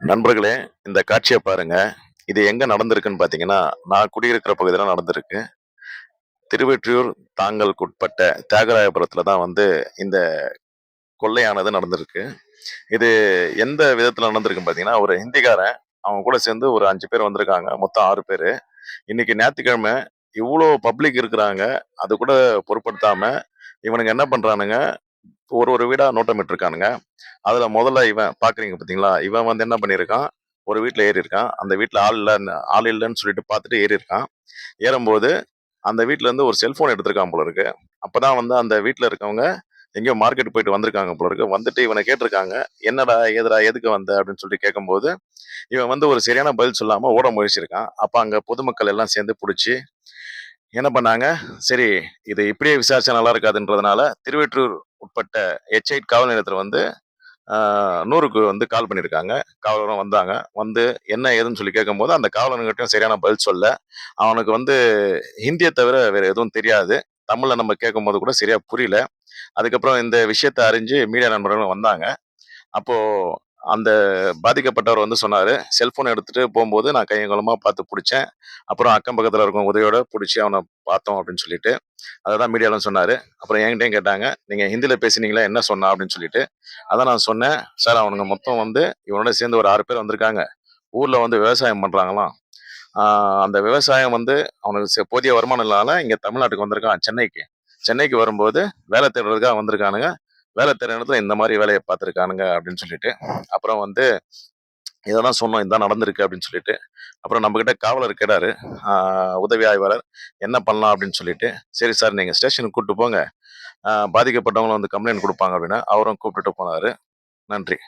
நண்பர்களே இந்த காட்சியை பாருங்க. இது எங்க நடந்திருக்குன்னு பாத்தீங்கன்னா நான் குடியிருக்கிற பகுதியில் நடந்திருக்கு. திருவெற்றியூர் தாங்கலுக்குட்பட்ட தியாகராயபுரத்துல தான் வந்து இந்த கொள்ளையானது நடந்திருக்கு. இது எந்த விதத்துல நடந்திருக்குன்னு பாத்தீங்கன்னா ஒரு ஹிந்திக்காரன் அவங்க கூட சேர்ந்து ஒரு அஞ்சு பேர் வந்திருக்காங்க. மொத்தம் ஆறு பேர். இன்னைக்கு ஞாயிற்றுக்கிழமை இவ்வளோ பப்ளிக் இருக்கிறாங்க. அது கூட பொருட்படுத்தாம இவனுங்க என்ன பண்றானுங்க? ஒரு ஒரு வீடா நோட்டமிட்டு இருக்கானுங்க அதுல முதல்ல இவன் பாக்குறீங்க பாத்தீங்களா? இவன் வந்து என்ன பண்ணியிருக்கான்? ஒரு வீட்டுல ஏறி இருக்கான் அந்த வீட்டுல ஆள் இல்லைன்னு ஆள் இல்லைன்னு சொல்லிட்டு பார்த்துட்டு ஏறி இருக்கான் ஏறும்போது அந்த வீட்டுல இருந்து ஒரு செல்போன் எடுத்திருக்கான் போல இருக்கு. அப்பதான் வந்து அந்த வீட்டுல இருக்கவங்க எங்கேயோ மார்க்கெட் போயிட்டு வந்திருக்காங்க போல இருக்கு. வந்துட்டு இவனை கேட்டிருக்காங்க என்னடா எதுடா எதுக்கு வந்த? அப்படின்னு சொல்லி கேட்கும்போது இவன் வந்து ஒரு சரியான பதில் சொல்லாம ஓட முயற்சிருக்கான் அப்ப அங்க பொதுமக்கள் எல்லாம் சேர்ந்து பிடிச்சி என்ன பண்ணாங்க? சரி இது இப்படியே விசாரிச்சா நல்லா இருக்காதுன்றதுனால திருவெற்றூர் உட்பட்ட எச்ஐட் காவல் நிலையத்தில் வந்து நூறுக்கு வந்து கால் பண்ணியிருக்காங்க. காவலரும் வந்தாங்க. வந்து என்ன ஏதுன்னு சொல்லி கேட்கும்போது அந்த காவலனுங்கிட்டையும் சரியான பதில் சொல்ல அவனுக்கு வந்து ஹிந்தியை தவிர வேறு எதுவும் தெரியாது. தமிழில் நம்ம கேட்கும்போது கூட சரியாக புரியல. அதுக்கப்புறம் இந்த விஷயத்தை அறிஞ்சு மீடியா நண்பர்களும் வந்தாங்க. அப்போது அந்த பாதிக்கப்பட்டவர் வந்து சொன்னார் செல்ஃபோன் எடுத்துகிட்டு போகும்போது நான் கையங்கலமாக பார்த்து பிடிச்சேன். அப்புறம் அக்கம் பக்கத்தில் இருக்கும் உதவியோட பிடிச்சி அவனை பார்த்தோம் அப்படின்னு சொல்லிட்டு அதை தான் மீடியாவில் சொன்னார். அப்புறம் என்கிட்டயும் கேட்டாங்க நீங்கள் ஹிந்தியில் பேசினீங்களா? என்ன சொன்னா? அப்படின்னு சொல்லிட்டு. அதான் நான் சொன்னேன் சார் அவனுங்க மொத்தம் வந்து இவனோட சேர்ந்து ஒரு ஆறு பேர் வந்திருக்காங்க. ஊரில் வந்து விவசாயம் பண்ணுறாங்களாம் அந்த விவசாயம் வந்து அவனுக்கு போதிய வருமானம் இல்லாத இங்கே தமிழ்நாட்டுக்கு வந்திருக்கான் சென்னைக்கு. சென்னைக்கு வரும்போது வேலை தேடுறதுக்காக வந்திருக்கானுங்க. வேலை தேடுற இடத்துல இந்த மாதிரி வேலையை பார்த்துருக்கானுங்க அப்படின்னு சொல்லிட்டு அப்புறம் வந்து இதெல்லாம் சொன்னோம் இதான் நடந்திருக்கு அப்படின்னு சொல்லிட்டு அப்புறம் நம்மக்கிட்ட காவலர் கேடாரு உதவி ஆய்வாளர் என்ன பண்ணலாம் அப்படின்னு சொல்லிட்டு சரி சார் நீங்கள் ஸ்டேஷனுக்கு கூப்பிட்டு போங்க. பாதிக்கப்பட்டவங்களும் வந்து கம்ப்ளைண்ட் கொடுப்பாங்க அப்படின்னா அவரும் கூப்பிட்டுட்டு போனாரு. நன்றி.